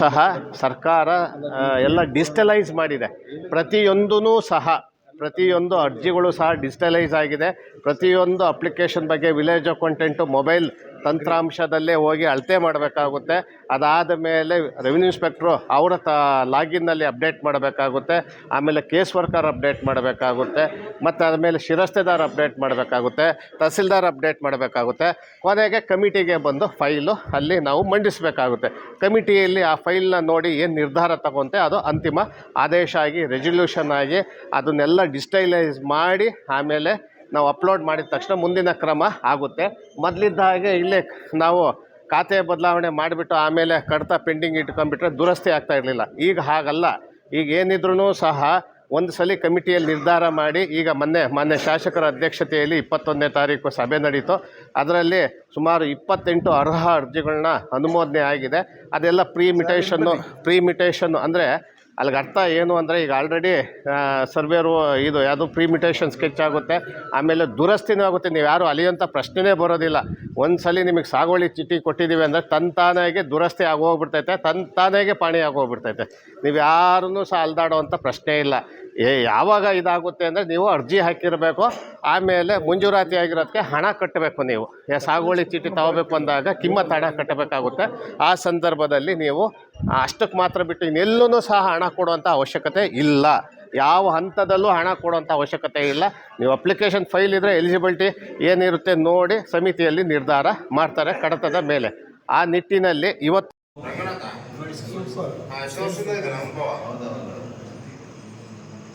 ಸಹ ಸರ್ಕಾರ ಎಲ್ಲ ಡಿಜಿಟಲೈಸ್ ಮಾಡಿದೆ. ಪ್ರತಿಯೊಂದೂ ಸಹ, ಪ್ರತಿಯೊಂದು ಅರ್ಜಿಗಳು ಸಹ ಡಿಜಿಟಲೈಸ್ ಆಗಿದೆ. ಪ್ರತಿಯೊಂದು ಅಪ್ಲಿಕೇಶನ್ ಬಗ್ಗೆ ವಿಲೇಜ್ ಅಕೌಂಟೆಂಟು ಮೊಬೈಲ್ ತಂತ್ರಾಂಶದಲ್ಲೇ ಹೋಗಿ ಅಳತೆ ಮಾಡಬೇಕಾಗುತ್ತೆ. ಅದಾದ ಮೇಲೆ ರೆವಿನ್ಯೂ ಇನ್ಸ್ಪೆಕ್ಟ್ರು ಅವರ ತ ಲಾಗಿನ್ನಲ್ಲಿ ಅಪ್ಡೇಟ್ ಮಾಡಬೇಕಾಗುತ್ತೆ. ಆಮೇಲೆ ಕೇಸ್ ವರ್ಕರ್ ಅಪ್ಡೇಟ್ ಮಾಡಬೇಕಾಗುತ್ತೆ. ಮತ್ತು ಆದಮೇಲೆ ಶಿರಸ್ತೆದಾರ್ ಅಪ್ಡೇಟ್ ಮಾಡಬೇಕಾಗುತ್ತೆ. ತಹಸೀಲ್ದಾರ್ ಅಪ್ಡೇಟ್ ಮಾಡಬೇಕಾಗುತ್ತೆ. ಕೊನೆಗೆ ಕಮಿಟಿಗೆ ಬಂದು ಫೈಲು ಅಲ್ಲಿ ನಾವು ಮಂಡಿಸಬೇಕಾಗುತ್ತೆ. ಕಮಿಟಿಯಲ್ಲಿ ಆ ಫೈಲ್ನ ನೋಡಿ ಏನು ನಿರ್ಧಾರ ತಗೊಂತೆ ಅದು ಅಂತಿಮ ಆದೇಶ ಆಗಿ ರೆಸಲ್ಯೂಷನ್ ಆಗಿ ಅದನ್ನೆಲ್ಲ ಡಿಜಿಟಲೈಸ್ ಮಾಡಿ ಆಮೇಲೆ ನಾವು ಅಪ್ಲೋಡ್ ಮಾಡಿದ ತಕ್ಷಣ ಮುಂದಿನ ಕ್ರಮ ಆಗುತ್ತೆ. ಮೊದಲಿದ್ದ ಹಾಗೆ ಇಲ್ಲೇ ನಾವು ಖಾತೆ ಬದಲಾವಣೆ ಮಾಡಿಬಿಟ್ಟು ಆಮೇಲೆ ಕಡತ ಪೆಂಡಿಂಗ್ ಇಟ್ಕೊಂಡ್ಬಿಟ್ರೆ ದುರಸ್ತಿ ಆಗ್ತಾ ಇರಲಿಲ್ಲ. ಈಗ ಹಾಗಲ್ಲ. ಈಗ ಏನಿದ್ರೂ ಸಹ ಒಂದು ಸಲ ಕಮಿಟಿಯಲ್ಲಿ ನಿರ್ಧಾರ ಮಾಡಿ ಈಗ ಮೊನ್ನೆ ಮಾನ್ಯ ಶಾಸಕರ ಅಧ್ಯಕ್ಷತೆಯಲ್ಲಿ ಇಪ್ಪತ್ತೊಂದನೇ ತಾರೀಕು ಸಭೆ ನಡೀತು. ಅದರಲ್ಲಿ ಸುಮಾರು ಇಪ್ಪತ್ತೆಂಟು ಅರ್ಹ ಅರ್ಜಿಗಳನ್ನ ಅನುಮೋದನೆ ಆಗಿದೆ. ಅದೆಲ್ಲ ಪ್ರೀ ಮಿಟೇಷನ್ನು ಪ್ರೀ ಮಿಟೇಷನ್ನು ಅಂದರೆ ಅಲ್ಲಿಗೆ ಅರ್ಥ ಏನು ಅಂದರೆ ಈಗ ಆಲ್ರೆಡಿ ಸರ್ವೇರು ಇದು ಯಾವುದು ಪ್ರಿಮಿಟೇಷನ್ ಸ್ಕೆಚ್ ಆಗುತ್ತೆ, ಆಮೇಲೆ ದುರಸ್ತಿನೂ ಆಗುತ್ತೆ. ನೀವು ಯಾರು ಅಲಿಯೋಂಥ ಪ್ರಶ್ನೆನೇ ಬರೋದಿಲ್ಲ. ಒಂದು ಸಲ ನಿಮಗೆ ಸಾಗುವಳಿ ಚೀಟಿ ಕೊಟ್ಟಿದ್ದೀವಿ ಅಂದರೆ ತಂತಾನಾಗೆ ದುರಸ್ತಿ ಆಗೋಗ್ಬಿಡ್ತೈತೆ ತಂತಾನಾಗೆ ಪಾಣಿ ಆಗೋಗ್ಬಿಡ್ತೈತೆ. ನೀವು ಯಾರನ್ನೂ ಸಹ ಅಲ್ದಾಡುವಂಥ ಪ್ರಶ್ನೆ ಇಲ್ಲ. ಏ ಯಾವಾಗ ಇದಾಗುತ್ತೆ ಅಂದರೆ ನೀವು ಅರ್ಜಿ ಹಾಕಿರಬೇಕು ಆಮೇಲೆ ಮಂಜೂರಾತಿ ಆಗಿರೋದಕ್ಕೆ ಹಣ ಕಟ್ಟಬೇಕು ನೀವು. ಏ ಸಾಗುವಳಿ ಚೀಟಿ ತಗೋಬೇಕು ಅಂದಾಗ ಕಿಮ್ಮತ್ತು ಹಣ ಕಟ್ಟಬೇಕಾಗುತ್ತೆ. ಆ ಸಂದರ್ಭದಲ್ಲಿ ನೀವು ಅಷ್ಟಕ್ಕೆ ಮಾತ್ರ ಬಿಟ್ಟು ಇನ್ನೆಲ್ಲೂ ಸಹ ಹಣ ಕೊಡುವಂಥ ಅವಶ್ಯಕತೆ ಇಲ್ಲ. ಯಾವ ಹಂತದಲ್ಲೂ ಹಣ ಕೊಡುವಂಥ ಅವಶ್ಯಕತೆ ಇಲ್ಲ. ನೀವು ಅಪ್ಲಿಕೇಶನ್ ಫೈಲ್ ಇದ್ದರೆ ಎಲಿಜಿಬಿಲಿಟಿ ಏನಿರುತ್ತೆ ನೋಡಿ ಸಮಿತಿಯಲ್ಲಿ ನಿರ್ಧಾರ ಮಾಡ್ತಾರೆ ಕಡತದ ಮೇಲೆ. ಆ ನಿಟ್ಟಿನಲ್ಲಿ ಇವತ್ತು